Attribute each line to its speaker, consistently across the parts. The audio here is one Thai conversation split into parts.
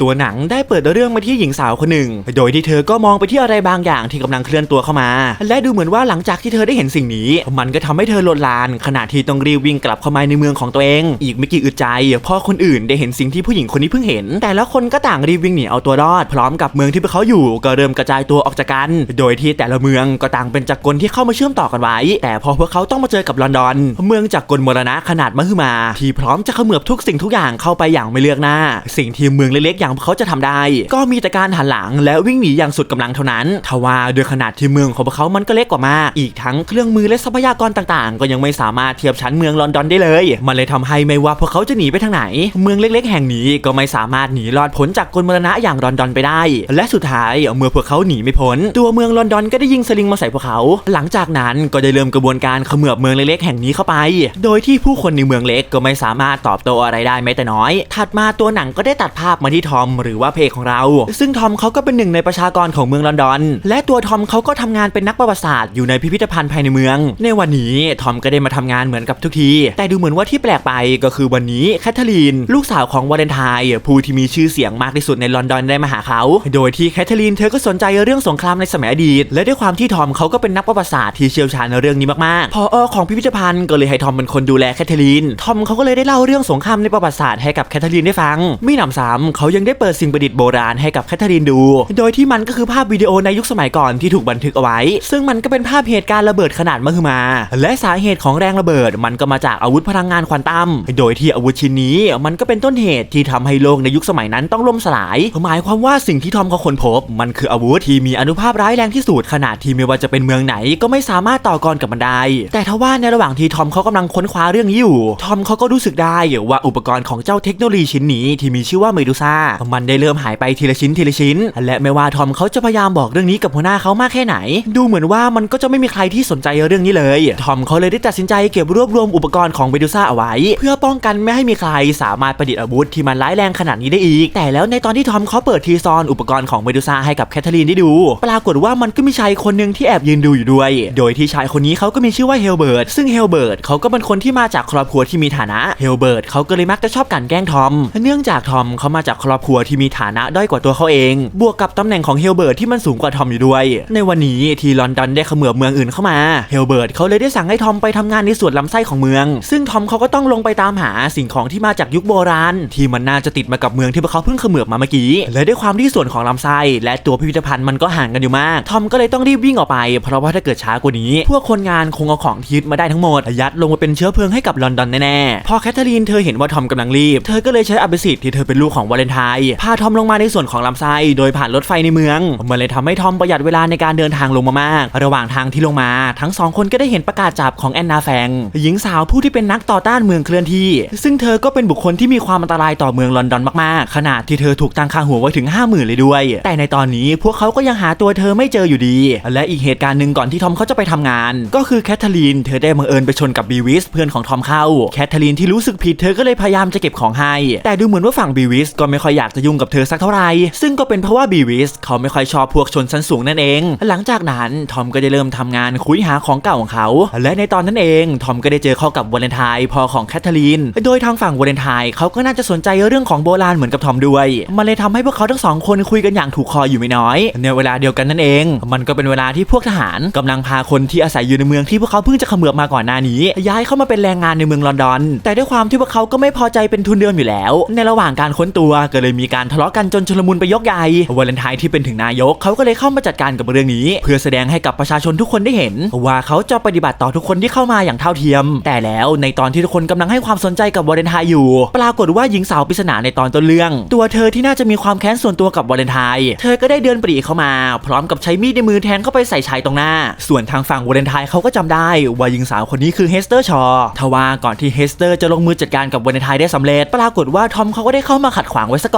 Speaker 1: ตัวหนังได้เปิดเรื่องมาที่หญิงสาวคนหนึ่ง โดยที่เธอก็มองไปที่อะไรบางอย่างที่กำลังเคลื่อนตัวเข้ามา และดูเหมือนว่าหลังจากที่เธอได้เห็นสิ่งนี้ มันก็ทำให้เธอโลดลาน ขณะที่ต้องรีบวิ่งกลับเข้ามาในเมืองของตัวเอง อีกไม่กี่อึดใจพอคนอื่นได้เห็นสิ่งที่ผู้หญิงคนนี้เพิ่งเห็น แต่ละคนก็ต่างรีบวิ่งหนีเอาตัวรอด พร้อมกับเมืองที่พวกเขาอยู่ก็เริ่มกระจายตัวออกจากกัน โดยที่แต่ละเมืองก็ต่างเป็นจักรกลที่เข้ามาเชื่อมต่อกันไว้ แต่พอพวกเขาต้องมาเจอกับลอนดอน เมืองจักรกลมรณะขนาดมหึมา ที่พร้อมจะเขมือบทุกสิ่งทุกอย่างเข้าไปอย่างไม่เลือกหน้า สิ่งที่เมืองเล็กๆอย่างพวกเขาจะทำได้ ก็มีแต่การหันหลังและวิ่งหนีอย่างสุดกำลังเท่านั้นทว่าด้วยขนาดที่เมืองของพวกเขามันก็เล็กกว่ามาก อีกทั้งเครื่องมือและทรัพยากรต่างๆ ก็ยังไม่สามารถเทียบชั้นเมืองลอนดอนได้เลย มันเลยทำให้ไม่ว่าพวกเขาจะหนีไปทางไหน เมืองเล็ก ๆ แห่งนี้ก็ไม่สามารถหนีรอดพ้นจากกลมรณะอย่างลอนดอนไปได้ และสุดท้ายเมื่อพวกเขาหนีไม่พ้น ตัวเมืองลอนดอนก็ได้ยิงสลิงมาใส่พวกเขา หลังจากนั้นก็ได้เริ่มกระบวนการเขมือบเมืองเล็กๆแห่งนี้เข้าไป โดยที่ผู้คนในเมืองเล็กก็ไม่สามารถตอบโต้อะไรได้แม้แต่น้อย ถัดมาตัวหนังก็ได้ตัดภาพมาที่ทอมหรือว่าเพจของเรา ซึ่งทอมเขาก็เป็นหนึ่งในประชากรของเมืองลอนดอน และตัวทอมเขาก็ทำงานเป็นนักประวัติศาสตร์อยู่ในพิพิธภัณฑ์ภายในเมือง ในวันนี้ทอมก็ได้มาทำงานเหมือนกับทุกที แต่ดูเหมือนว่าที่แปลกไปก็คือวันนี้แคทเธอรีน ลูกสาวของวาเลนไทน์ผู้ที่มีชื่อเสียงมากที่สุดในลอนดอนได้มาหาเขา โดยที่แคทเธอรีนเธอก็สนใจเรื่องสงครามในสมัยอดีต และด้วยความที่ทอมเขาก็เป็นนักประวัติศาสตร์ที่เชี่ยวชาญในเรื่องนี้มากๆ พออของพิพิธภัณฑ์ก็เลยให้ทอมเป็นคนดูแลแคทเธอรีน ทอมเขาก็เลยได้เล่าเรื่องสงครามในประวัติศาสตร์ให้กับแคทเธอรีนได้ฟัง ไม่หนำซ้ำเขายังได้เปิดสิ่งประดิษฐ์โบราณให้กับแคทเธอรีนดู โดยที่มันก็คือภาพวิดีโอในยุคสมัยก่อนที่ถูกบันทึกเอาไว้ ซึ่งมันก็เป็นภาพเหตุการณ์ระเบิดขนาดมหึมา และสาเหตุของแรงระเบิด มันก็มาจากอาวุธพลังงานควอนตัม โดยที่อาวุธชิ้นนี้ มันก็เป็นต้นเหตุที่ทำให้โลกในยุคสมัยนั้นต้องล่มสลาย หมายความว่าสิ่งที่ทอมเขาค้นพบ มันคืออาวุธที่มีอนุภาพร้ายแรงที่สุดขนาดที่ไม่ว่าจะเป็นเมืองไหน ก็ไม่สามารถต่อกรกับมันได้ แต่ทว่าในระหว่างที่ทอมเขากำลังค้นคว้าเรื่องนี้อยู่ ทอมเขาก็รู้สึกได้ว่าอุปกรณ์ของเจ้าเทคโนโลยีชิ้นนี้ที่มีชื่อว่าเมดูซ่ามันได้เริ่มหายไปทีละชิ้นทีละชิ้น และไม่ว่าทอมเขาจะพยายามบอกเรื่องนี้กับหัวหน้าเขามากแค่ไหน ดูเหมือนว่ามันก็จะไม่มีใครที่สนใจเรื่องนี้เลย ทอมเขาเลยได้ตัดสินใจเก็บรวบรวมอุปกรณ์ของเมดูซ่าเอาไว้ เพื่อป้องกันไม่ให้มีใครสามารถประดิษฐ์อาวุธที่มันร้ายแรงขนาดนี้ได้อีก แต่แล้วในตอนที่ทอมเขาเปิดทีซอนอุปกรณ์ของเมดูซ่าให้กับแคทเธอรีนได้ดู ปรากฏว่ามันก็มีชายคนหนึ่งที่แอบยืนดูอยู่ด้วย โดยที่ชายคนนี้เขาก็มีชื่อว่าเฮลเบิร์ตซึ่งเฮลเบิร์ตเขาก็เป็นคนที่มาจากครอบครัวที่มีฐานะเฮลเบิร์ตเขาก็เลยมักจะชอบกันแกล้งทอมเนื่องจากทอมเขามาจากครอบรัวที่มีฐานะด้อยกว่าตัวเขาเอง บวกกับตำแหน่งของเฮลเบิร์ตที่มันสูงกว่าทอมอยู่ด้วย ในวันนี้ที่ลอนดอนได้เขมือบเมืองอื่นเข้ามา เฮลเบิร์ตเขาเลยได้สั่งให้ทอมไปทำงานในส่วนลำไส้ของเมือง ซึ่งทอมเขาก็ต้องลงไปตามหาสิ่งของที่มาจากยุคโบราณ ที่มันน่าจะติดมากับเมืองที่พวกเขาเพิ่งเขมือบมาเมื่อกี้และด้วยความที่ส่วนของลำไส้ และตัวพิพิธภัณฑ์มันก็ห่างกันอยู่มาก ทอมก็เลยต้องรีบวิ่งออกไป เพราะว่าถ้าเกิดช้ากว่านี้ พวกคนงานคงเอาของที่ยึดมาได้ทั้งหมดยัดลงมาเป็นเชื้อเพลิงให้กับลอนดอนแน่ๆพอแคทเธอรีนเธอเห็นว่าทอมกำลังรีบ เธอก็เลยใช้อภิสิทธิ์ที่เธอเป็นลูกของวาเลนไทน์พาทอมลงมาในส่วนของลำไส้โดยผ่านรถไฟในเมืองมันเลยทำให้ทอมประหยัดเวลาในการเดินทางลงมามาก ระหว่างทางที่ลงมา ทั้งสองคนก็ได้เห็นประกาศจับของแอนนาแฟง หญิงสาวผู้ที่เป็นนักต่อต้านเมืองเคลื่อนที่ ซึ่งเธอก็เป็นบุคคลที่มีความอันตรายต่อเมืองลอนดอนมากๆ ขนาดที่เธอถูกตั้งค่าหัวไว้ถึง 50,000 เลยด้วย แต่ในตอนนี้พวกเขาก็ยังหาตัวเธอไม่เจออยู่ดี และอีกเหตุการณ์หนึ่งก่อนที่ทอมเขาจะไปทำงาน ก็คือแคทเธอรีนเธอได้บังเอิญไปชนกับบีวิสเพื่อนของทอมเข้าแคทเธอรีนที่รู้สึกผิดเธอก็เลยพยายามจะเก็บของให้ แต่ดูเหมือนว่าฝั่งบีวิสก็ไม่ค่อยอยากจะยุ่งกับเธอสักเท่าไหร่ซึ่งก็เป็นเพราะว่าบีวิสเขาไม่ค่อยชอบพวกชนชั้นสูงนั่นเอง หลังจากนั้นทอมก็ได้เริ่มทำงานคุยหาของเก่าของเขา และในตอนนั้นเองทอมก็ได้เจอเข้ากับวาเลนไทน์พ่อของแคทเธอรีน โดยทางฝั่งวาเลนไทน์เขาก็น่าจะสนใจเรื่องของโบราณเหมือนกับทอมด้วย มันเลยทำให้พวกเขาทั้งสองคนคุยกันอย่างถูกคออยู่ไม่น้อย ในเวลาเดียวกันนั่นเอง มันก็เป็นเวลาที่พวกทหารกำลังพาคนที่อาศัยอยู่ในเมืองที่พวกเขาเพิ่งจะขมือบมาก่อนหน้านี้ ย้ายเข้ามาเป็นแรงงานในเมืองลอนดอน แต่ด้วยความที่พวกเขาก็ไม่พอใจเป็นทุนเดิมอยู่แล้ว ในระหว่างการค้นตัวก็เลยยมีการทะเลาะกันจนชลมุนไปยกใหญ่วาเลนไทน์ที่เป็นถึงนายกเขาก็เลยเข้ามาจัดการกับเรื่องนี้ เพื่อแสดงให้กับประชาชนทุกคนได้เห็น ว่าเขาจะปฏิบัติต่อทุกคนที่เข้ามาอย่างเท่าเทียม แต่แล้วในตอนที่ทุกคนกำลังให้ความสนใจกับวาเลนไทน์อยู่ ปรากฏว่าหญิงสาวปริศนาในตอนต้นเรื่อง ตัวเธอที่น่าจะมีความแค้นส่วนตัวกับวาเลนไทน์เธอก็ได้เดินปรีเข้ามา พร้อมกับใช้มีดในมือแทงเข้าไปใส่ชายตรงหน้า ส่วนทางฝั่งวาเลนไทน์เขาก็จำได้ ว่าหญิงสาวคนนี้คือเฮสเตอร์ชอทว่าก่อนที่เฮสเตอร์จะลงมือจัดการกับวาเลนไทน์ได้สำเร็จ ปรากฏว่าทอมเขาก็ได้เข้ามาขัดขวางไว้ซะก่อน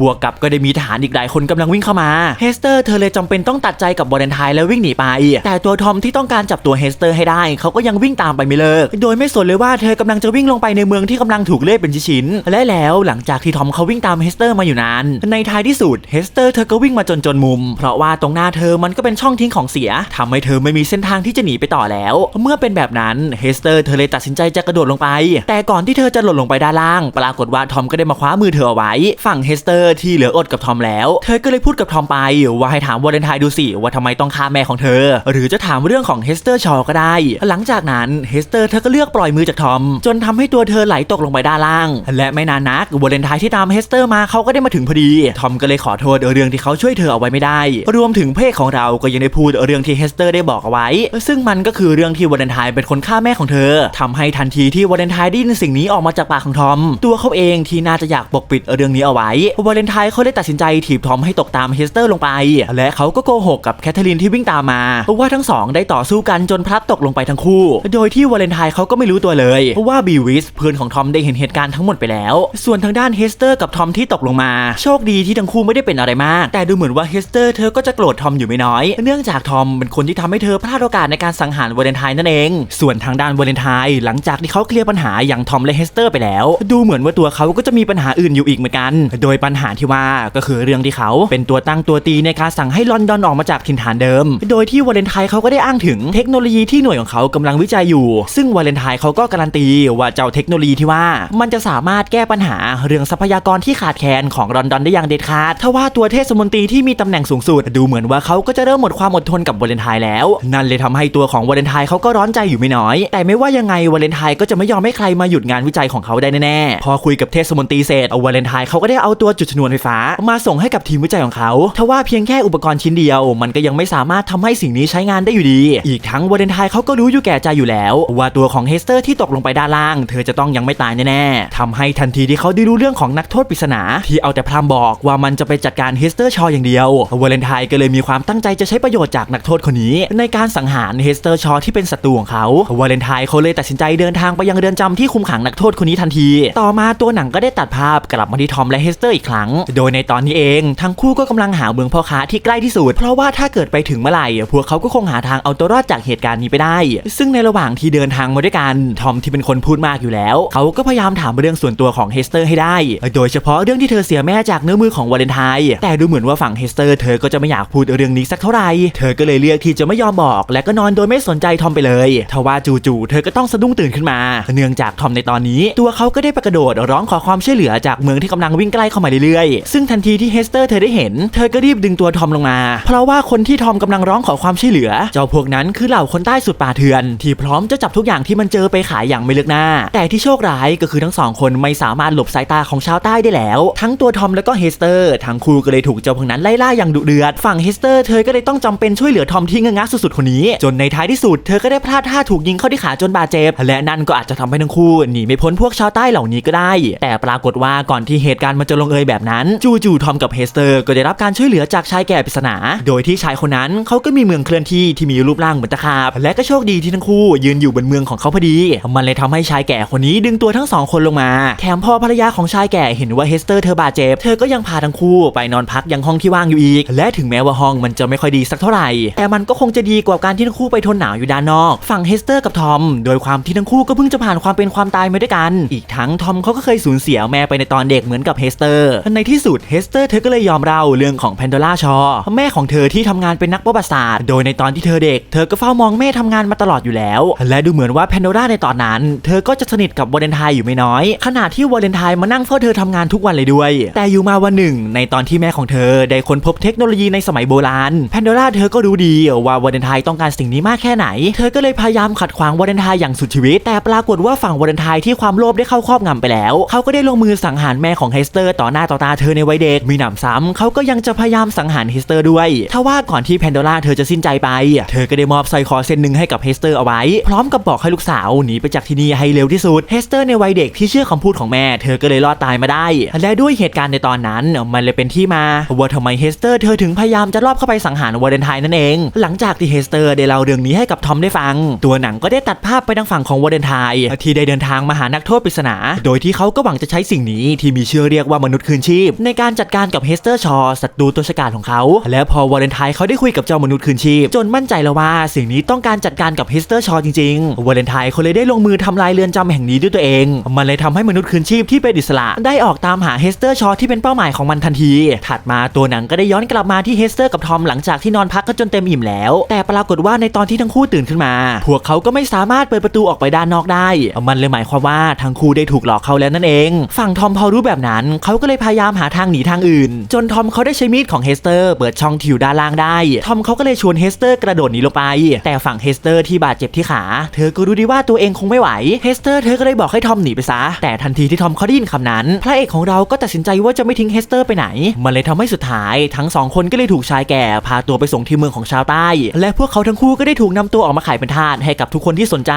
Speaker 1: บวกกับก็ได้มีทหารอีกหลายคนกำลังวิ่งเข้ามา เฮสเตอร์เธอเลยจำเป็นต้องตัดใจกับวาเลนไทน์แล้ววิ่งหนีไป แต่ตัวทอมที่ต้องการจับตัวเฮสเตอร์ให้ได้เขาก็ยังวิ่งตามไปไม่เลิก โดยไม่สนเลยว่าเธอกำลังจะวิ่งลงไปในเมืองที่กำลังถูกเล่เป็นชิ้นและแล้วหลังจากที่ทอมเขาวิ่งตามเฮสเตอร์มาอยู่นานในท้ายที่สุดเฮสเตอร์เธอก็วิ่งมาจนจนมุม เพราะว่าตรงหน้าเธอมันก็เป็นช่องทิ้งของเสียทำให้เธอไม่มีเส้นทางที่จะหนีไปต่อแล้ว เมื่อเป็นแบบนั้นเฮสเตอร์เธอเลยตัดสินใจจะกระโดดลงไป แต่ก่อนที่เธอจะหล่นลงไปด้านล่าง ปรากฏว่าทอมก็ได้มาคว้ามือเธอเอาไว้ฝ่าฝั่งเฮสเตอร์ที่เหลืออดกับทอมแล้ว เธอก็เลยพูดกับทอมไปว่าให้ถามวาเลนไทน์ดูสิว่าทำไมต้องฆ่าแม่ของเธอ หรือจะถามเรื่องของเฮสเตอร์ชอก็ได้ หลังจากนั้นเฮสเตอร์เธอก็เลือกปล่อยมือจากทอม จนทำให้ตัวเธอไหลตกลงไปด้านล่าง และไม่นานนักวาเลนไทน์ที่ตามเฮสเตอร์มาเขาก็ได้มาถึงพอดี ทอมก็เลยขอโทษเรื่องที่เขาช่วยเธอเอาไว้ไม่ได้ รวมถึงเพศของเราก็ยังได้พูดเรื่องที่เฮสเตอร์ได้บอกเอาไว้ ซึ่งมันก็คือเรื่องที่วาเลนไทน์เป็นคนฆ่าแม่ของเธอทำให้ทันทีที่วาเลนไทน์ได้ยินสิ่งนี้ออกมาจากปากของทอม ตัวเขาเองที่น่าจะอยากปกปิดเรื่องนี้เอาไว้วาเลนไทน์เขาเลยตัดสินใจถีบทอมให้ตกตามเฮสเตอร์ลงไป และเขาก็โกหกกับแคทเธอรีนที่วิ่งตามมาว่าทั้งสองได้ต่อสู้กันจนพลัดตกลงไปทั้งคู่ โดยที่วาเลนไทน์เขาก็ไม่รู้ตัวเลยว่าบีวิสเพื่อนของทอมได้เห็นเหตุการณ์ทั้งหมดไปแล้ว ส่วนทางด้านเฮสเตอร์กับทอมที่ตกลงมา โชคดีที่ทั้งคู่ไม่ได้เป็นอะไรมาก แต่ดูเหมือนว่าเฮสเตอร์เธอก็จะโกรธทอมอยู่ไม่น้อย เนื่องจากทอมเป็นคนที่ทำให้เธอพลาดโอกาสในการสังหารวาเลนไทน์นั่นเอง ส่วนทางด้านวาเลนไทน์หลังจากที่เขาเคลียร์ปัญหาอย่างทอมและเฮสเตอร์ไปแล้ว ดูเหมือนว่าตัวเขาก็จะมีปัญหาอื่นอยู่อีกเหมือนกันโดยปัญหาที่ว่าก็คือเรื่องที่เขาเป็นตัวตั้งตัวตีในการสั่งให้ลอนดอนออกมาจากถิ่นฐานเดิม โดยที่วาเลนไทน์เขาก็ได้อ้างถึงเทคโนโลยีที่หน่วยของเขากำลังวิจัยอยู่ ซึ่งวาเลนไทน์เขาก็การันตีว่าเจ้าเทคโนโลยีที่ว่า มันจะสามารถแก้ปัญหาเรื่องทรัพยากรที่ขาดแคลนของลอนดอนได้อย่างเด็ดขาดถ้าว่าตัวเทศมนตรีที่มีตำแหน่งสูงสุดดูเหมือนว่าเขาก็จะเริ่มหมดความอดทนกับวาเลนไทน์แล้ว นั่นเลยทำให้ตัวของวาเลนไทน์เขาก็ร้อนใจอยู่ไม่น้อย แต่ไม่ว่ายังไงวาเลนไทน์ก็จะไม่ยอมให้ใครมาหยุดงานวิจัยของเขาได้แน่ๆพอคุยกับเทศมนตรีเสร็จวาเลนไทน์เขาก็ได้เอาตัวจุดชนวนไฟฟ้า มาส่งให้กับทีมวิจัยของเขาทว่าเพียงแค่อุปกรณ์ชิ้นเดียว มันก็ยังไม่สามารถทำให้สิ่งนี้ใช้งานได้อยู่ดี อีกทั้งวาเลนไทน์เขาก็รู้อยู่แก่ใจอยู่แล้ว ว่าตัวของเฮสเตอร์ที่ตกลงไปด้านล่าง เธอจะต้องยังไม่ตายแน่ๆทำให้ทันทีที่เขาได้รู้เรื่องของนักโทษปริศนา ที่เอาแต่พร่ำบอกว่ามันจะไปจัดการเฮสเตอร์ชออย่างเดียววาเลนไทน์ก็เลยมีความตั้งใจจะใช้ประโยชน์จากนักโทษคนนี้ ในการสังหารเฮสเตอร์ชอที่เป็นศัตรูของเขาวาเลนไทน์เขาเลยตัดสินใจเดินทางไปยังเรือนจำที่คุมขังนักโทษคนนี้ทันที ต่อมาตัวหนังก็ได้ตัดภาพกลับมาที่ทอมและเฮสเตอร์อีกครั้ง โดยในตอนนี้เองทั้งคู่ก็กำลังหาเมืองพ่อค้าที่ใกล้ที่สุด เพราะว่าถ้าเกิดไปถึงเมื่อไหร่พวกเขาก็คงหาทางเอาตัวรอดจากเหตุการณ์นี้ไปได้ ซึ่งในระหว่างที่เดินทางมาด้วยกันทอมที่เป็นคนพูดมากอยู่แล้ว เขาก็พยายามถามเรื่องส่วนตัวของเฮสเตอร์ให้ได้ โดยเฉพาะเรื่องที่เธอเสียแม่จากเนื้อมือของวาเลนไทน์แต่ดูเหมือนว่าฝั่งเฮสเตอร์เธอก็จะไม่อยากพูดเรื่องนี้สักเท่าไหร่เธอก็เลยเลือกที่จะไม่ยอมบอก และก็นอนโดยไม่สนใจทอมไปเลยทว่าจู่ๆเธอก็ต้องสะดุ้งตื่นขึ้นมา เนื่องจากทอมในตอนนี้ ตัวเขาก็ได้ไปกระโดดร้องขอความช่วยเหลือจากเมืองที่กำลังวิ่งใกล้เข้ามาเรื่อยๆ ซึ่งทันทีที่เฮสเตอร์เธอได้เห็น เธอก็รีบดึงตัวทอมลงมา เพราะว่าคนที่ทอมกำลังร้องขอความช่วยเหลือ เจ้าพวกนั้นคือเหล่าคนใต้สุดป่าเถื่อน ที่พร้อมจะจับทุกอย่างที่มันเจอไปขายอย่างไม่เลือกหน้า แต่ที่โชคร้ายก็คือทั้งสองคนไม่สามารถหลบสายตาของชาวใต้ได้แล้ว ทั้งตัวทอมและก็เฮสเตอร์ทั้งคู่ก็เลยถูกเจ้าพวกนั้นไล่ล่าอย่างดุเดือด ฝั่งเฮสเตอร์เธอก็เลยต้องจำเป็นช่วยเหลือทอมที่งะงักสุดๆคนนี้ จนในท้ายที่สุดเธอก็ได้พลาดท่าถูกยิงเข้าที่ขาจนบาดเจ็บและนั่นก็อาจจะทำให้ทั้งคู่หนีไม่พ้นพวกชาวใต้เหล่านี้ก็ได้ แต่ปรากฏว่าก่อนที่เหตุการณ์มันจะลงเอยแบบนั้น จู่ๆทอมกับเฮสเตอร์ก็ได้รับการช่วยเหลือจากชายแก่ปริศนา โดยที่ชายคนนั้นเขาก็มีเมืองเคลื่อนที่ที่มีรูปร่างเหมือนตะขาบ และก็โชคดีที่ทั้งคู่ยืนอยู่บนเมืองของเขาพอดี มันเลยทำให้ชายแก่คนนี้ดึงตัวทั้งสองคนลงมา แถมพอภรรยาของชายแก่เห็นว่าเฮสเตอร์เธอบาดเจ็บ เธอก็ยังพาทั้งคู่ไปนอนพักยังห้องที่ว่างอยู่อีก และถึงแม้ว่าห้องมันจะไม่ค่อยดีสักเท่าไหร่ แต่มันก็คงจะดีกว่าการที่ทั้งคู่ไปทนหนาวอยู่ด้านนอก ฝั่งเฮสเตอร์กับทอม โดยความที่ทั้งคู่ก็เพิ่งจะผ่านความเป็นความตายมาด้วยกัน อีกทั้งทอมเขาก็เคยสูญเสียแม่ไปในตอนเด็กเหมือนกับเฮสเตอร์ในที่สุดเฮสเตอร์เธอก็เลยยอมเล่าเรื่องของแพนโดล่าชอแม่ของเธอที่ทำงานเป็นนักประวัติศาสตร์โดยในตอนที่เธอเด็ก เธอก็เฝ้ามองแม่ทำงานมาตลอดอยู่แล้ว และดูเหมือนว่าแพนโดล่าในตอนนั้น เธอก็จะสนิทกับวาเลนไทน์อยู่ไม่น้อย ขณะที่วาเลนไทน์มานั่งเฝ้าเธอทำงานทุกวันเลยด้วย แต่อยู่มาวันหนึ่ง ในตอนที่แม่ของเธอได้ค้นพบเทคโนโลยีในสมัยโบราณแพนโดล่าเธอก็รู้ดีว่าวาเลนไทน์ต้องการสิ่งนี้มากแค่ไหน เธอก็เลยพยายามขัดขวางวาเลนไทน์อย่างสุดชีวิต แต่ปรากฏว่าฝั่งวาเลนไทน์ที่ความโลภได้เข้าครอบงำไปแล้ว เขาก็ได้ลงมือสังหารแม่ของเฮสเตอร์ต่อหน้าต่อตาเธอในวัยเด็ก มีหนำซ้ำเขาก็ยังจะพยายามสังหารเฮสเตอร์ด้วยทว่าก่อนที่แพนโดล่าเธอจะสิ้นใจไป เธอก็ได้มอบสร้อยคอเส้นหนึ่งให้กับเฮสเตอร์เอาไว้ พร้อมกับบอกให้ลูกสาวหนีไปจากที่นี่ให้เร็วที่สุด เฮสเตอร์ในวัยเด็กที่เชื่อคำพูดของแม่ เธอก็เลยรอดตายมาได้ และด้วยเหตุการณ์ในตอนนั้นมันเลยเป็นที่มาว่าทำไมเฮสเตอร์เธอถึงพยายามจะลอบเข้าไปสังหารวาเลนไทน์นั่นเอง หลังจากที่เฮสเตอร์ได้เล่าเรื่องนี้ให้กับทอมได้ฟัง ตัวหนังก็ได้ตัดภาพไปทางฝั่งของวาเลนไทน์ที่ได้เดินทางมาหานักโทษปริศนา โดยที่เขาก็หวังจะใช้สิ่งนี้ที่มีชื่อเรียกว่ามนุษย์คืนชีพ ในการจัดการกับเฮสเตอร์ชอศัตรูตัวฉกาจของเขา และพอวาเลนไทน์เขาได้คุยกับเจ้ามนุษย์คืนชีพ จนมั่นใจแล้วว่าสิ่งนี้ต้องการจัดการกับเฮสเตอร์ชอจริงๆวาเลนไทน์เขาเลยได้ลงมือทำลายเรือนจำแห่งนี้ด้วยตัวเอง มันเลยทำให้มนุษย์คืนชีพที่เป็นอิสระได้ออกตามหาเฮสเตอร์ชอที่เป็นเป้าหมายของมันทันที ถัดมาตัวหนังก็ได้ย้อนกลับมาที่เฮสเตอร์กับทอมหลังจากที่นอนพักกันจนเต็มอิ่มแล้ว แต่ปรากฏว่าในตอนที่ทั้งคู่ตื่นขึ้นมา พวกเขาก็ไม่สามารถเปิดประตูออกไปด้านนอกได้ มันเลยหมายความว่าทั้งคู่ได้ถูกหลอกเขาแล้วนั่นเอง ฝั่งทอมพอรู้แบบนั้นเขาก็เลยพยายามหาทางหนีทางอื่น จนทอมเขาได้ใช้มีดของเฮสเตอร์เปิดช่องที่อยู่ด้านล่างได้ ทอมเขาก็เลยชวนเฮสเตอร์กระโดดหนีลงไป แต่ฝั่งเฮสเตอร์ที่บาดเจ็บที่ขา เธอก็รู้ดีว่าตัวเองคงไม่ไหว เฮสเตอร์เธอก็เลยบอกให้ทอมหนีไปซะ แต่ทันทีที่ทอมเขาได้ยินคำนั้น พระเอกของเราก็ตัดสินใจว่าจะไม่ทิ้งเฮสเตอร์ไปไหน มันเลยทำให้สุดท้าย ทั้งสองคนก็เลยถูกชายแก่พาตัวไปส่งที่เมืองของชาวใต้ และพวกเขาทั้งคู่ก็ได้ถูกนำตัวออกมาขายเป็นทาสให้กับทุกคนที่สนใจ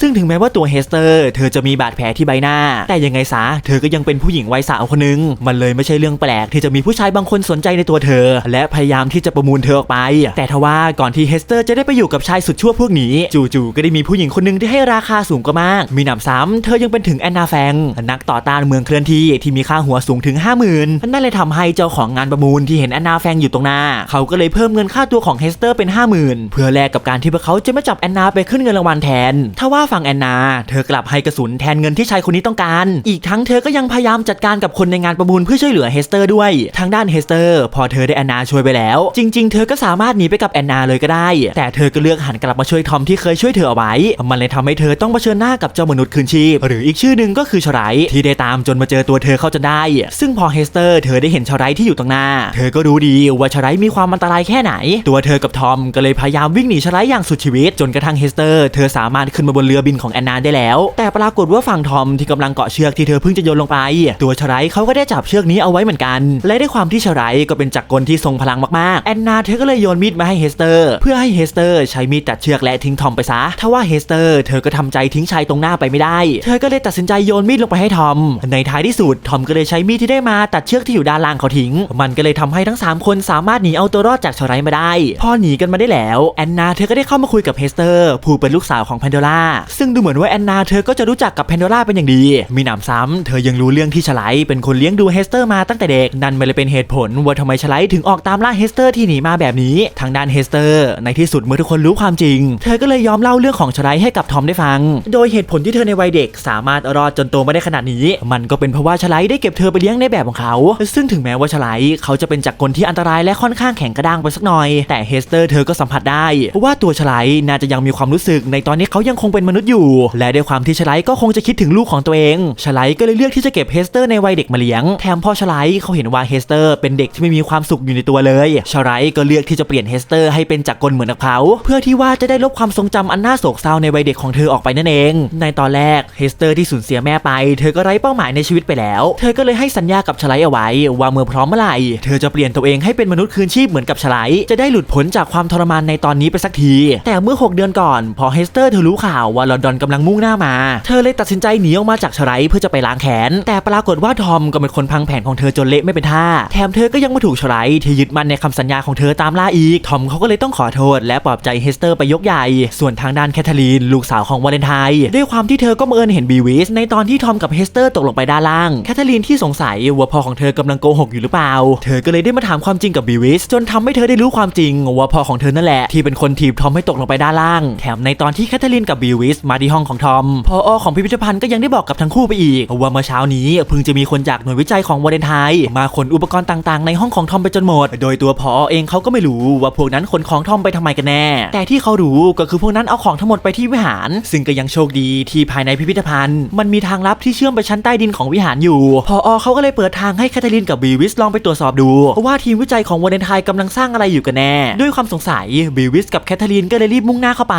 Speaker 1: ซึ่งถึงแม้ว่าตัวเฮสเตอร์ เธอจะมีบาดแผลที่ใบหน้า แต่ยังไงซะ เธอก็ยังเป็นผู้หญิงวัยสาวคนหนึง มันเลยไม่ใช่เรื่องแปลกที่จะมีผู้ชายบางคนสนใจในตัวเธอ และพยายามที่จะประมูลเธอออกไป แต่ทว่าก่อนที่เฮสเตอร์จะได้ไปอยู่กับชายสุดชั่วพวกนี้ จู่ๆก็ได้มีผู้หญิงคนหนึงที่ให้ราคาสูงกว่ามาก มีหนำซ้ำเธอยังเป็นถึงแอนนาแฟง นักต่อต้านเมืองเคลื่อนที่ที่มีค่าหัวสูงถึง 50,000นั่นเลยทำให้เจ้าของงานประมูลที่เห็นแอนนาแฟงอยู่ตรงหน้า เขาก็เลยเพิ่มเงินค่าตัวของเฮสเตอร์เป็น 50,000 เพื่อแลกกับการที่พวกเขาจะไม่จับแอนนาไปขึ้นเงินรางวัลแทนทว่าฝั่งแอนนา เธอกลับให้กระสุนแทนเงินที่ชายคนนี้ต้องการ อีกทั้งเธอก็ยังพยายามจัดการกับคนในงานประมูลเพื่อช่วยเหลือเฮสเตอร์ด้วยทางด้านเฮสเตอร์ พอเธอได้แอนนาช่วยไปแล้ว จริง ๆ เธอก็สามารถหนีไปกับแอนนาเลยก็ได้ แต่เธอก็เลือกหันกลับมาช่วยทอมที่เคยช่วยเธอเอาไว้ มันเลยทำให้เธอต้องเผชิญหน้ากับเจ้ามนุษย์คืนชีพ หรืออีกชื่อหนึ่งก็คือชไรที่ได้ตามจนมาเจอตัวเธอเข้าจนได้ ซึ่งพอเฮสเตอร์เธอได้เห็นชไรที่อยู่ตรงหน้า เธอก็รู้ดีว่าชไรมีความอันตรายแค่ไหน ตัวเธอกับทอมก็เลยพยายามวิ่งหนีชไรอย่างสุดชีวิต จนกระทั่งเฮสเตอร์เธอสามารถขึ้นมาบนเรือบินของแอนนาได้แล้ว แต่ปรากฏว่าฝั่งทอมที่กำลังเกาะเชือกที่เธอเพิ่งจะโยนลงไป ตัวชไรเขาก็ได้จับเชือกนี้เอาไว้เหมือนกัน และด้วยความที่ชไรก็เป็นจักรกลที่ทรงพลังมากๆแอนนาเธอก็เลยโยนมีดมาให้เฮสเตอร์ เพื่อให้เฮสเตอร์ใช้มีดตัดเชือกและทิ้งทอมไปซะทว่าเฮสเตอร์เธอก็ทำใจทิ้งชายตรงหน้าไปไม่ได้ เธอก็เลยตัดสินใจโยนมีดลงไปให้ทอม ในท้ายที่สุดทอมก็เลยใช้มีดที่ได้มาตัดเชือกที่อยู่ด้านล่างเขาทิ้ง มันก็เลยทำให้ทั้งสามคนสามารถหนีเอาตัวรอดจากชไรมาได้ พอหนีกันมาได้แล้วแอนนาเธอก็ได้เข้ามาคุยกับเฮสเตอร์ผู้เป็นลูกสาวของแพนโดล่าซึ่งดูเหมือนว่าแอนนาเธอก็จะรู้จักกับแพนโดล่าเป็นอย่างดี มีหนำซ้ำเธอยังรู้เรื่องที่ชไลเป็นคนเลี้ยงดูเฮสเตอร์มาตั้งแต่เด็ก นั่นมันเลยเป็นเหตุผลว่าทำไมชไลถึงออกตามล่าเฮสเตอร์ที่หนีมาแบบนี้ ทางด้านเฮสเตอร์ ในที่สุดเมื่อทุกคนรู้ความจริง เธอก็เลยยอมเล่าเรื่องของชไลให้กับทอมได้ฟัง โดยเหตุผลที่เธอในวัยเด็ก สามารถรอดจนโตมาได้ขนาดนี้ มันก็เป็นเพราะว่าชไลได้เก็บเธอไปเลี้ยงในแบบของเขา ซึ่งถึงแม้ว่าชไลเขาจะเป็นจักรกลที่อันตรายและค่อนข้างแข็งกระด้างไปสักหน่อย แต่เฮสเตอร์เธอก็สัมผัสได้ ว่าตัวชไลน่าจะยังมีความรู้สึกในตอนนี้เขายังคงเป็นมนุษย์อยู่ และด้วยความที่ชไลก็คงจะคิดถึงลูกของตัวเองชไลก็เลยเลือกที่จะเก็บเฮสเตอร์ในวัยเด็กมาเลี้ยง แถมพ่อชไลเขาเห็นว่าเฮสเตอร์เป็นเด็กที่ไม่มีความสุขอยู่ในตัวเลยชไลก็เลือกที่จะเปลี่ยนเฮสเตอร์ให้เป็นจักรกลเหมือนกับเขาเพื่อที่ว่าจะได้ลบความทรงจำอันน่าโศกเศร้าในวัยเด็กของเธอออกไปนั่นเอง ในตอนแรกเฮสเตอร์ที่สูญเสียแม่ไป เธอก็ไร้เป้าหมายในชีวิตไปแล้ว เธอก็เลยให้สัญญากับชไลเอาไว้ ว่าเมื่อพร้อมเมื่อไหร่เธอจะเปลี่ยนตัวเองให้เป็นมนุษย์คืนชีพเหมือนกับชไลจะได้หลุดพ้นจากความทรมานในตอนนี้ไปสักที แต่เมื่อ 6 เดือนก่อน พอเฮสเตอร์เธอรู้ข่าวว่าลอนดอนกำลังมุ่งหน้ามา เธอเลยตัดสินใจหนีออกมาจากชไลเพื่อจะไปล้างแค้นแต่ปรากฏว่าทอมก็เป็นคนพังแผนของเธอจนเละไม่เป็นท่า แถมเธอก็ยังมาถูกชไลที่ยึดมั่นในคำสัญญาของเธอตามล่าอีก ทอมเขาก็เลยต้องขอโทษ และปลอบใจเฮสเตอร์ไปยกใหญ่ ส่วนทางด้านแคทเธอรีน ลูกสาวของวาเลนไทน์ด้วยความที่เธอก็บังเอิญเห็นบีวิสในตอนที่ทอมกับเฮสเตอร์ตกลงไปด้านล่าง แคทเธอรีนที่สงสัยว่าพ่อของเธอกำลังโกหกอยู่หรือเปล่า เธอก็เลยได้มาถามความจริงกับบีวิสจนทำให้เธอได้รู้ความจริงว่าพ่อของเธอนั่นแหละที่เป็นคนถีบทอมให้ตกลงไปด้านล่าง แถมในตอนที่แคทเธอรีนกับบีวิสมาที่ห้องของทอมพอของพิพิธภัณฑ์ก็ยังได้บอกกับทั้งคู่ไปอีกว่าเมื่อเช้านี้เพิ่งจะมีคนจากหน่วยวิจัยของวาเลนไทน์มาขนอุปกรณ์ต่างๆ ในห้องของทอมไปจนหมด โดยตัวพอเองเขาก็ไม่รู้ว่าพวกนั้นขนของทอมไปทำไมกันแน่ แต่ที่เขารู้ก็คือพวกนั้นเอาของทั้งหมดไปที่วิหาร ซึ่งก็ยังโชคดีที่ภายในพิพิธภัณฑ์ มันมีทางลับที่เชื่อมไปชั้นใต้ดินของวิหารอยู่ พอเขาก็เลยเปิดทางให้แคทเธอรีนกับบีวิสลองไปตรวจสอบดูว่าทีมวิจัยของวาเลนไทน์กำลังสร้างอะไรอยู่กันแน่ ด้วยความสงสัยบีวิสกับแคทเธอรีนก็เลยรีบมุ่งหน้าเข้าไป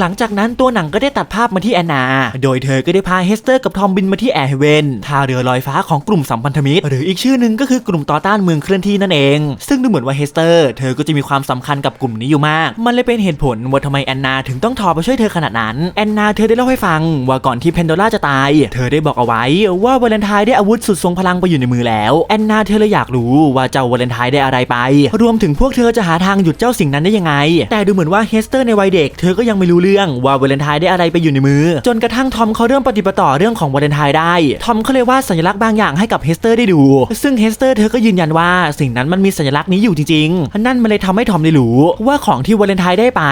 Speaker 1: หลังจากนั้นตัวหนังก็ได้ตัดภาพมาที่แอนนา โดยเธอก็ได้พาเฮสเตอร์กับทอมบินมาที่แอร์เฮเวนท่าเรือลอยฟ้าของกลุ่มสัมพันธมิตร หรืออีกชื่อหนึ่งก็คือกลุ่มต่อต้านเมืองเคลื่อนที่นั่นเอง ซึ่งดูเหมือนว่าเฮสเตอร์เธอก็จะมีความสำคัญกับกลุ่มนี้อยู่มาก มันเลยเป็นเหตุผลว่าทำไมแอนนาถึงต้องทอไปช่วยเธอขนาดนั้น แอนนาเธอได้เล่าให้ฟัง ว่าก่อนที่เพนโดล่าจะตาย เธอได้บอกเอาไว้ว่าวาเลนไทน์ได้อาวุธสุดทรงพลังไปอยู่ในมือแล้วแอนนาเธอเลยอยากรู้ว่าเจ้าวาเลนไทน์ได้อะไรไป รวมถึงพวกเธอจะหาทางหยุดเจ้าสิ่งนั้นได้ยังไง แต่ดูเหมือนว่าเฮสเตอร์ในวัยเด็กเธอก็ยังไม่รู้เรื่องว่าวาเลนไทน์ได้อะไรไปอยู่ในมือ จนกระทั่งทอมเขาเริ่มปฏิบัติต่อเรื่องของวาเลนไทน์ได้ทอมเขาเลยวาดสัญลักษณ์บางอย่างให้กับเฮสเตอร์ได้ดู ซึ่งเฮสเตอร์เธอก็ยืนยันว่าสิ่งนั้นมันมีสัญลักษณ์นี้อยู่จริงๆ นั่นมันเลยทำให้ทอมได้รู้ว่าของที่วาเลนไทน์ได้ไป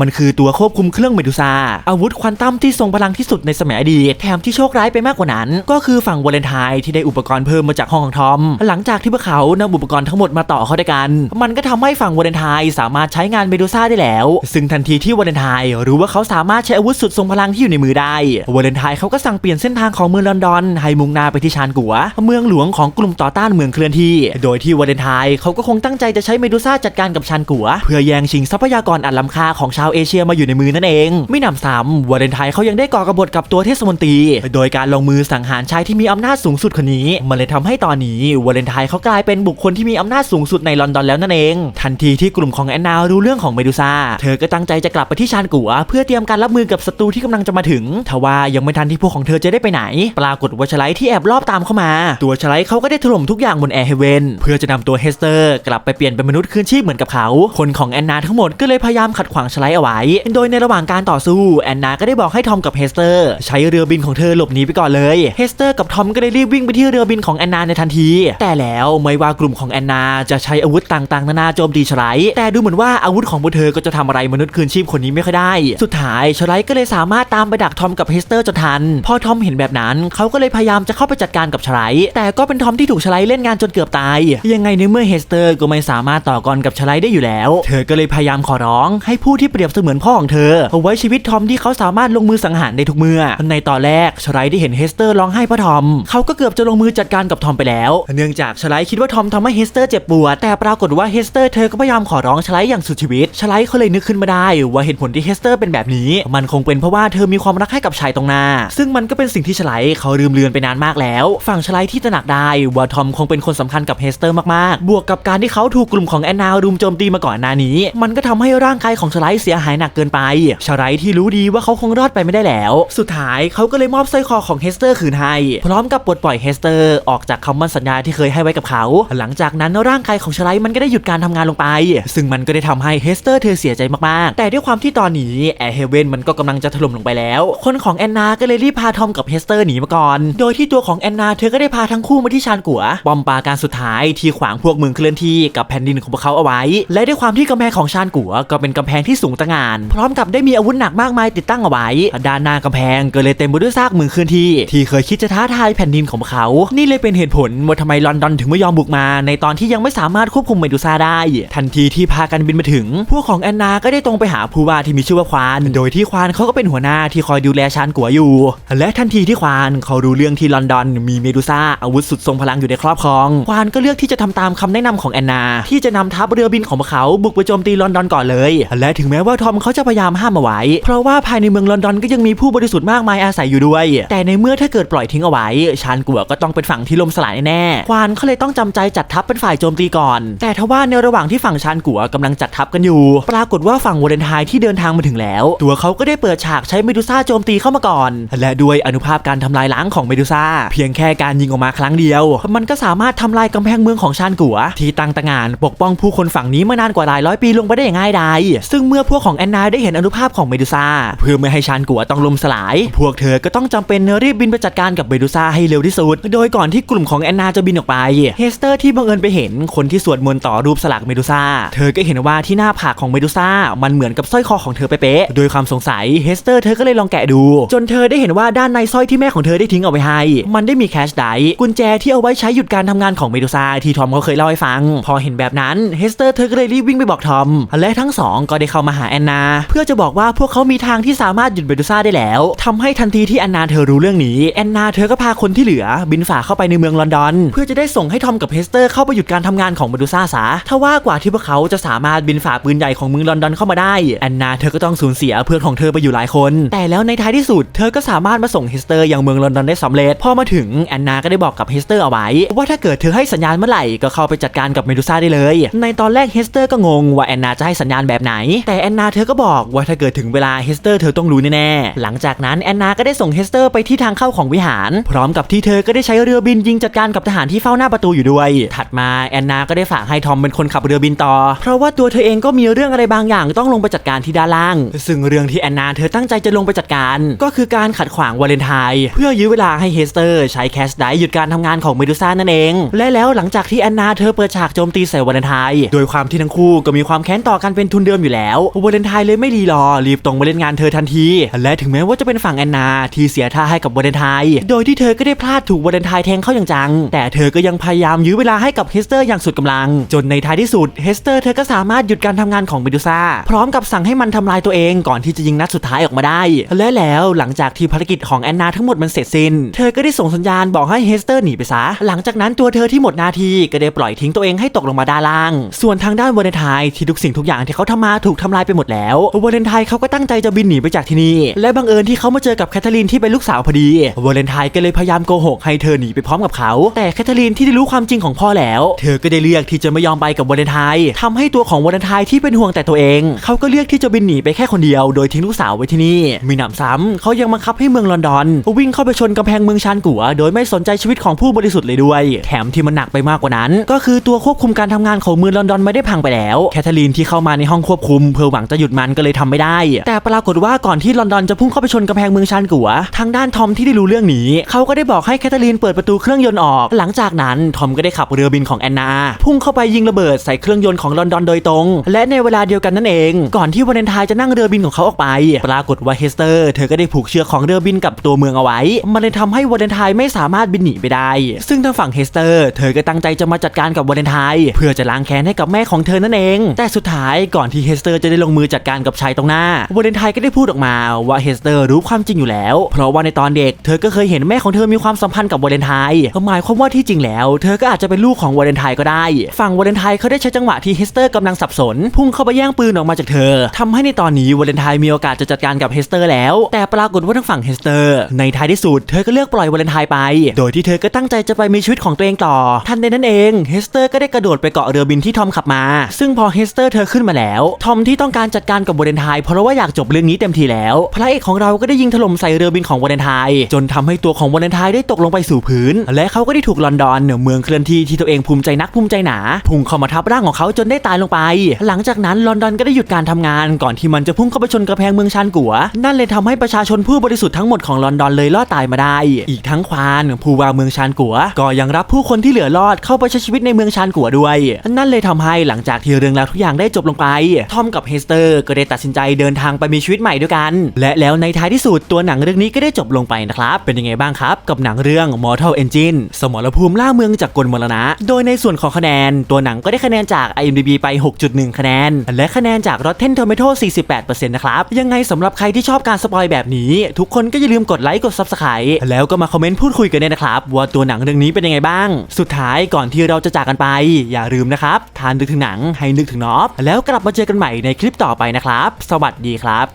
Speaker 1: มันคือตัวควบคุมเครื่องเมดูซาอาวุธควอนตัมที่ทรงพลังที่สุดในสมัยอดีตแถมที่โชคร้ายไปมากกว่านั้น ก็คือฝั่งวาเลนไทน์ที่ได้อุปกรณ์เพิ่มมาจากห้องของทอม หลังจากที่พวกเขานำอุปกรณ์ทั้งหมดมาต่อเข้าด้วยกัน มันก็ทำให้ฝั่งวาเลนไทน์สามารถใช้งานเมดูซาได้แล้ว ซึ่งทันทีที่วาเลนไทน์รู้ว่าเขาสามารถใช้อาวุธสุดทรงพลังที่อยู่ในมือได้วาเลนไทน์เขาก็สั่งเปลี่ยนเส้นทางของเมืองลอนดอน ให้มุ่งหน้าไปที่ชานกัวเมืองหลวงของกลุ่มต่อต้านเมืองเคลื่อนที่ โดยที่วาเลนไทน์เขาก็คงตั้งใจจะใช้เมดูซ่าจัดการกับชานกัว เพื่อแย่งชิงทรัพยากรอันล้ำค่าของชาวเอเชียมาอยู่ในมือนั่นเอง ไม่นำซ้ำวาเลนไทน์เขายังได้ก่อกบฏกับตัวเทศมนตรี โดยการลงมือสังหารชายที่มีอำนาจสูงสุดคนนี้ มันเลยทำให้ตอนนี้วาเลนไทน์เขากลายเป็นบุคคลที่มีอำนาจสูงสุดในลอนดอนแล้วนั่นเอง ทันทีที่กลุ่มของแอนนารู้เรื่องของเมดูซ่าเธอก็ตั้งใจจะกลับไปที่ชานกัว เพื่อเตรียมการรับมือกับศัตรูที่กำลังจะมาถึงทว่ายังไม่ทันที่พวกของเธอจะได้ไปไหน ปรากฏว่าชไลที่แอบลอบตามเข้ามาตัวชไลท์เขาก็ได้ถล่มทุกอย่างบนแอร์เฮเวนเพื่อจะนำตัวเฮสเตอร์กลับไปเปลี่ยนเป็นมนุษย์คืนชีพเหมือนกับเขา คนของแอนนาทั้งหมดก็เลยพยายามขัดขวางชไลท์เอาไว้ โดยในระหว่างการต่อสู้แอนนาก็ได้บอกให้ทอมกับเฮสเตอร์ใช้เรือบินของเธอหลบหนีไปก่อนเลยเฮสเตอร์กับทอมก็ได้รีบวิ่งไปที่เรือบินของแอนนาในทันที แต่แล้วไม่ว่ากลุ่มของแอนนาจะใช้อาวุธต่างๆ นานาโจมตีชไลท์แต่ดูเหมือนว่าอาวุธของพวกเธอก็จะทำอะไรมนุษย์คืนชีพคนนี้ไม่ค่อยได้ สุดท้ายชไลท์ก็เลยสามารถตามไปดักทอมกับเฮสเตอร์จนทัน พอทอมเห็นแบบนั้นเขาก็เลยพยายามจะเข้าไปจัดการกับชไลแต่ก็เป็นทอมที่ถูกชไลเล่นงานจนเกือบตาย ยังไงในเมื่อเฮสเตอร์ก็ไม่สามารถต่อกรกับชไลได้อยู่แล้ว เธอก็เลยพยายามขอร้อง ให้ผู้ที่เปรียบเสมือนพ่อของเธอเอาไว้ชีวิตทอมที่เขาสามารถลงมือสังหารได้ทุกเมื่อ ในตอนแรกชไลได้เห็นเฮสเตอร์ร้องไห้เพราะทอม เขาก็เกือบจะลงมือจัดการกับทอมไปแล้ว เนื่องจากชไลคิดว่าทอมทำให้เฮสเตอร์เจ็บปวด แต่ปรากฏว่าเฮสเตอร์เธอก็พยายามขอร้องชไลอย่างสุดชีวิตชไลเขาเลยนึกขึ้นมาได้ ว่าเหตุผลที่เฮสเตอร์เป็นแบบนี้ มันคงเป็นเพราะว่าเธอมีความรักให้กับชายตรงหน้า ซึ่งมันก็เป็นสิ่งที่ชไลเขาลืมเลือนไปนานมากแล้ว ฝั่งชไลท์ที่ตระหนักได้ว่าทอมคงเป็นคนสำคัญกับเฮสเตอร์มากๆ บวกกับการที่เขาถูกกลุ่มของแอนนารุมโจมตีมาก่อนหน้านี้ มันก็ทำให้ร่างกายของชไลท์เสียหายหนักเกินไปชไลท์ที่รู้ดีว่าเขาคงรอดไปไม่ได้แล้ว สุดท้ายเขาก็เลยมอบสร้อยคอของเฮสเตอร์คืนให้ พร้อมกับปลดปล่อยเฮสเตอร์ออกจากคำมั่นสัญญาที่เคยให้ไว้กับเขา หลังจากนั้นร่างกายของชไลท์มันก็ได้หยุดการทำงานลงไป ซึ่งมันก็ได้ทำให้เฮสเตอร์เธอเสียใจมากๆ แต่ด้วยความที่ตอนนี้แอร์เฮเวนมันก็กำลังจะถล่มลงไปแล้ว คนของแอนนาก็เลยรีบพาทอมกับเฮสเตอร์หนีมาก่อน โดยที่ตัวของแอนนาเธอก็ได้พาทั้งคู่มาที่ชานกัวปอมปราการสุดท้ายที่ขวางพวกเมืองเคลื่อนที่กับแผ่นดินของพวกเขาเอาไว้ และด้วยความที่กำแพงของชานกัวก็เป็นกำแพงที่สูงตะงาน พร้อมกับได้มีอาวุธหนักมากมายติดตั้งเอาไว้ ด้านหน้ากำแพงก็เลยเต็มไปด้วยซากเมืองเคลื่อนที่ ที่เคยคิดจะท้าทายแผ่นดินของพวกเขา นี่เลยเป็นเหตุผลว่าทำไมลอนดอนถึงไม่ยอมบุกมา ในตอนที่ยังไม่สามารถควบคุมเมดูซ่าได้ ทันทีที่พากันบินมาถึง พวกของแอนนาก็ได้ตรงไปหาผู้ว่าที่มีชื่อว่าควาน โดยที่ควานเขาก็เป็นหัวหน้าที่คอยดูแลชานกัวอยู่ และทันทีที่ควานเขารู้เรื่องที่ลอนดอนมีเมดูซ่าอาวุธสุดทรงพลังอยู่ในครอบครอง ควานก็เลือกที่จะทำตามคำแนะนำของแอนนา ที่จะนำทัพเรือบินของพวกเขาบุกไปโจมตีลอนดอนก่อนเลย และถึงแม้ว่าทอมเขาจะพยายามห้ามเอาไว้ เพราะว่าภายในเมืองลอนดอนก็ยังมีผู้บริสุทธิ์มากมายอาศัยอยู่ด้วย แต่ในเมื่อถ้าเกิดปล่อยทิ้งเอาไว้ ชานกัวก็ต้องเป็นฝั่งที่ล่มสลายแน่ๆควานเขาเลยต้องจำใจจัดทัพเป็นฝ่ายโจมตีก่อน แต่ทว่าในระหว่างที่ฝั่งชานกัวกำลังจัดทัพกันอยู่ ปรากฏว่าฝั่งวอเรนไทน์ที่เดินทางมาถึงแล้ว ตัวเขาก็ได้เปิดฉากใช้เมดูซ่าโจมตีเข้ามาก่อน และด้วยอนุภาพการทำลายล้างของเมดูซ่าเพียงแค่การยิงออกมาครั้งเดียว มันก็สามารถทำลายกำแพงเมืองของชานกัว ที่ตั้งตระหงานปกป้องผู้คนฝั่งนี้มานานกว่าหลายร้อยปีลงไปได้อย่างง่ายดายซึ่งเมื่อพวกของแอนนาได้เห็นอนุภาพของเมดูซ่าเพื่อไม่ให้ชานกัวต้องล่มสลาย พวกเธอก็ต้องจำเป็นรีบบินไปจัดการกับเมดูซ่าให้เร็วที่สุด โดยก่อนที่กลุ่มของแอนนาจะบินออกไป เฮสเตอร์ที่บังเอิญไปเห็นคนที่สวดมนต์ต่อรูปสลักเมดูซ่า เธอก็เห็นว่าที่หน้าผากของเมดูซ่ามันเหมือนกับสร้อยคอของเธอไปเป๊ะ โดยความสงสัยเฮสเตอร์เธอก็เลยลองแกะดู จนเธอได้เห็นว่าด้านในสร้อยที่แม่ของเธอได้ทิ้งเอาไว้ให้ มันได้มีแคชไดกุญแจที่เอาไว้ใช้หยุดการทำงานของเมดูซ่าที่ทอมเขาเคยเล่าให้ฟัง พอเห็นแบบนั้นเฮสเตอร์เธอก็เลยรีบวิ่งไปบอกทอม และทั้งสองก็ได้เข้ามาหาแอนนา เพื่อจะบอกว่าพวกเขามีทางที่สามารถหยุดเมดูซ่าได้แล้วทำให้ทันทีที่แอนนาเธอรู้เรื่องนี้แอนนาเธอก็พาคนที่เหลือ บินฝ่าเข้าไปในเมืองลอนดอน เพื่อจะได้ส่งให้ทอมกับเฮสเตอร์เข้าไปหยุดการทำงานของเมดูซ่าซะทว่ากว่าที่พวกเขาจะสามารถบินฝ่าปืนใหญ่ของเมืองลอนดอนเข้ามาได้แอนนาเธอก็ต้องสูญเสียเพื่อนของเธอไปอยู่หลายคน แต่แล้วในท้ายที่สุด เธอก็สามารถมาส่งเฮสเตอร์ยังเมืองลอนดอนได้สำเร็จพอมาถึงแอนนาก็ได้บอกกับเฮสเตอร์เอาไว้ ว่าถ้าเกิดเธอให้สัญญาณเมื่อไหร่ก็เข้าไปจัดการกับเมดูซ่าได้เลย ในตอนแรกเฮสเตอร์ก็งงว่าแอนนาจะให้สัญญาณแบบไหน แต่แอนนาเธอก็บอกว่าถ้าเกิดถึงเวลาเฮสเตอร์เธอต้องรู้แน่ๆหลังจากนั้นแอนนาก็ได้ส่งเฮสเตอร์ไปที่ทางเข้าของวิหาร พร้อมกับที่เธอก็ได้ใช้เรือบินยิงจัดการกับทหารที่เฝ้าหน้าประตูอยู่ด้วย ถัดมาแอนนาก็ได้ฝากให้ทอมเป็นคนขับเรือบินต่อ เพราะว่าตัวเธอเองก็มีเรื่องอะไรบางอย่างต้องลงไปจัดการที่ด้านล่าง ซึ่งเรื่องที่แอนนาเธอตั้งใจจะลงไปจัดการ ก็คือการขัดขวางวาเลนไทน์เพื่อยื้อเวลาให้เฮสเตอร์ใช้แคสไดหยุดการทำงานของเมดูซ่านั่นเอง และแล้วหลังจากที่แอนนาเธอเปิดฉากโจมตีใส่วาเลนไทน์โดยความที่ทั้งคู่ก็มีความแค้นต่อกันเป็นทุนเดิมอยู่แล้ววาเลนไทน์เลยไม่รีรอรีบตรงมาเล่นงานเธอทันที และถึงแม้ว่าจะเป็นฝั่งแอนนาที่เสียท่าให้กับวาเลนไทน์โดยที่เธอก็ได้พลาดถูกวาเลนไทน์แทงเข้าอย่างจัง แต่เธอก็ยังพยายามยื้อเวลาให้กับเฮสเตอร์อย่างสุดกำลัง จนในท้ายที่สุดเฮสเตอร์เธอก็สามารถหยุดการทำงานของเมดูซ่าพร้อมกับสั่งให้มันทำลายตัวเองก่อนที่จะยิงนัดสุดท้ายออกมาได้ และแล้วหลังจากที่ภารกิจของแอนนาทั้งหมดมันเสร็จสิ้น เธอก็ได้ส่งสัญญาณบอกให้เฮเฮสเตอร์หนีไปซะ หลังจากนั้นตัวเธอที่หมดหน้าที่ก็ได้ปล่อยทิ้งตัวเองให้ตกลงมาด้านล่าง ส่วนทางด้านวาเลนไทน์ที่ทุกสิ่งทุกอย่างที่เขาทำมาถูกทำลายไปหมดแล้ววาเลนไทน์เขาก็ตั้งใจจะบินหนีไปจากที่นี่ และบังเอิญที่เขามาเจอกับแคทเธอรีนที่เป็นลูกสาวพอดีวาเลนไทน์ก็เลยพยายามโกหกให้เธอหนีไปพร้อมกับเขา แต่แคทเธอรีนที่ได้รู้ความจริงของพ่อแล้ว เธอก็ได้เลือกที่จะไม่ยอมไปกับวาเลนไทน์ทำให้ตัวของวาเลนไทน์ที่เป็นห่วงแต่ตัวเอง เขาก็เลือกที่จะบินหนีไปแค่คนเดียว โดยทิ้งลูกสาวไว้ที่นี่มีหนำซ้ำเขายังบังคับให้เมืองลอนดอน วิ่งเข้าไปชนกำแพงเมืองชานกัว โดยไม่สนใจชีวิตของผู้บริสุทธิ์เลยด้วย แถมที่มันหนักไปมากกว่านั้น ก็คือตัวควบคุมการทำงานของเมืองลอนดอนไม่ได้พังไปแล้ว แคทเธอรีนที่เข้ามาในห้องควบคุมเพื่อหวังจะหยุดมันก็เลยทำไม่ได้ แต่ปรากฏว่าก่อนที่ลอนดอนจะพุ่งเข้าไปชนกำแพงเมืองชานกัว ทางด้านทอมที่ได้รู้เรื่องนี้ เขาก็ได้บอกให้แคทเธอรีนเปิดประตูเครื่องยนต์ออก หลังจากนั้นทอมก็ได้ขับเรือบินของแอนนา พุ่งเข้าไปยิงระเบิดใส่เครื่องยนต์ของลอนดอนโดยตรง และในเวลาเดียวกันนั่นเอง ก่อนที่วาเลนไทน์จะนั่งเรือบินของเขาออกไป ปรากฏว่าเฮสเตอร์ เธอก็ได้ผูกเชือกของเรือบินกับตัวเมืองเอาไว้ มันเลยทำให้วาเลนไทน์ไม่สามารถบินหนีไปได้ ซึ่งทางฝั่งเฮสเตอร์ เธอก็ตั้งใจจะมาจัดการกับวาเลนไทน์เพื่อจะล้างแค้นให้กับแม่ของเธอนั่นเอง แต่สุดท้ายก่อนที่เฮสเตอร์จะได้ลงมือจัดการกับชายตรงหน้าวาเลนไทน์ก็ได้พูดออกมาว่าเฮสเตอร์รู้ความจริงอยู่แล้ว เพราะว่าในตอนเด็กเธอก็เคยเห็นแม่ของเธอมีความสัมพันธ์กับวาเลนไทน์หมายความว่าที่จริงแล้ว เธอก็อาจจะเป็นลูกของวาเลนไทน์ก็ได้ ฝั่งวาเลนไทน์เขาได้ใช้จังหวะที่เฮสเตอร์กำลังสับสน พุ่งเข้าไปแย่งปืนออกมาจากเธอทำให้ในตอนนี้วาเลนไทน์มีโอกาสจะจัดการกับเฮสเตอร์แล้ว แต่ปรากฏว่าทางฝั่งเฮสเตอร์ ในท้ายที่สุดเธอก็เลือกปล่อยวาเลนไทน์ไป โดยที่เธอก็ตั้งใจจะไปมีชีวิตของตัวเองต่อ ทันใดนั้นเองเฮสเตอร์ก็ได้กระโดดไปเกาะเรือบินที่ทอมขับมา ซึ่งพอเฮสเตอร์เธอขึ้นมาแล้ว ทอมที่ต้องการจัดการกับวาเลนไทน์เพราะว่าอยากจบเรื่องนี้เต็มทีแล้ว พระเอกของเราก็ได้ยิงถล่มใส่เรือบินของวาเลนไทน์จนทำให้ตัวของวาเลนไทน์ได้ตกลงไปสู่พื้น และเขาก็ได้ถูกลอนดอนเมืองเคลื่อนที่ที่ตัวเองภูมิใจนักภูมิใจหนาพุ่งเข้ามาทับร่างของเขาจนได้ตายลงไป หลังจากนั้นลอนดอนก็ได้หยุดการทำงานก่อนที่มันจะพุ่งเข้าไปชนกระแพงเมืองชานกัว นั่นเลยทำให้ประชาชนผู้บริสุทธิ์ทั้งหมดของลอนดอนเลยรอดตายมาได้ อีกทั้งควานผู้ว่าเมืองชานกัว ก็ยังรับผู้คนที่เหลือรอดเข้าไปใช้ชีวิตในเมืองชานกัวด้วย นั่นเลยทำให้หลังจากที่เรื่องราวทุกอย่างได้จบลงไป ทอมกับเฮสเตอร์ก็ได้ตัดสินใจเดินทางไปมีชีวิตใหม่ด้วยกัน และแล้วในท้ายที่สุดตัวหนังเรื่องนี้ก็ได้จบลงไปนะครับ เป็นยังไงบ้างครับ กับหนังเรื่อง Mortal Engine สมรภูมิล่าเมืองจากกลมรณะ โดยในส่วนของคะแนน ตัวหนังก็ได้คะแนนจาก IMDb ไป 6.1 คะแนน และคะแนนจาก Rotten Tomato 48%นะครับยังไงสำหรับใครที่ชอบการสปอยแบบนี้ ทุกคนก็อย่าลืมกดไลค์กด Subscribe แล้วก็มาคอมเมนต์พูดคุยกันด้วยนะครับว่าตัวหนังเรื่องนี้เป็นยังไงบ้าง สุดท้ายก่อนที่เราจะจากกันไป อย่าลืมนะครับทานนึกถึงหนังให้นึกถึงนอฟแล้วกลับมาเจอกันใหม่ในคลิปต่อไปนะครับ สวัสดีครับ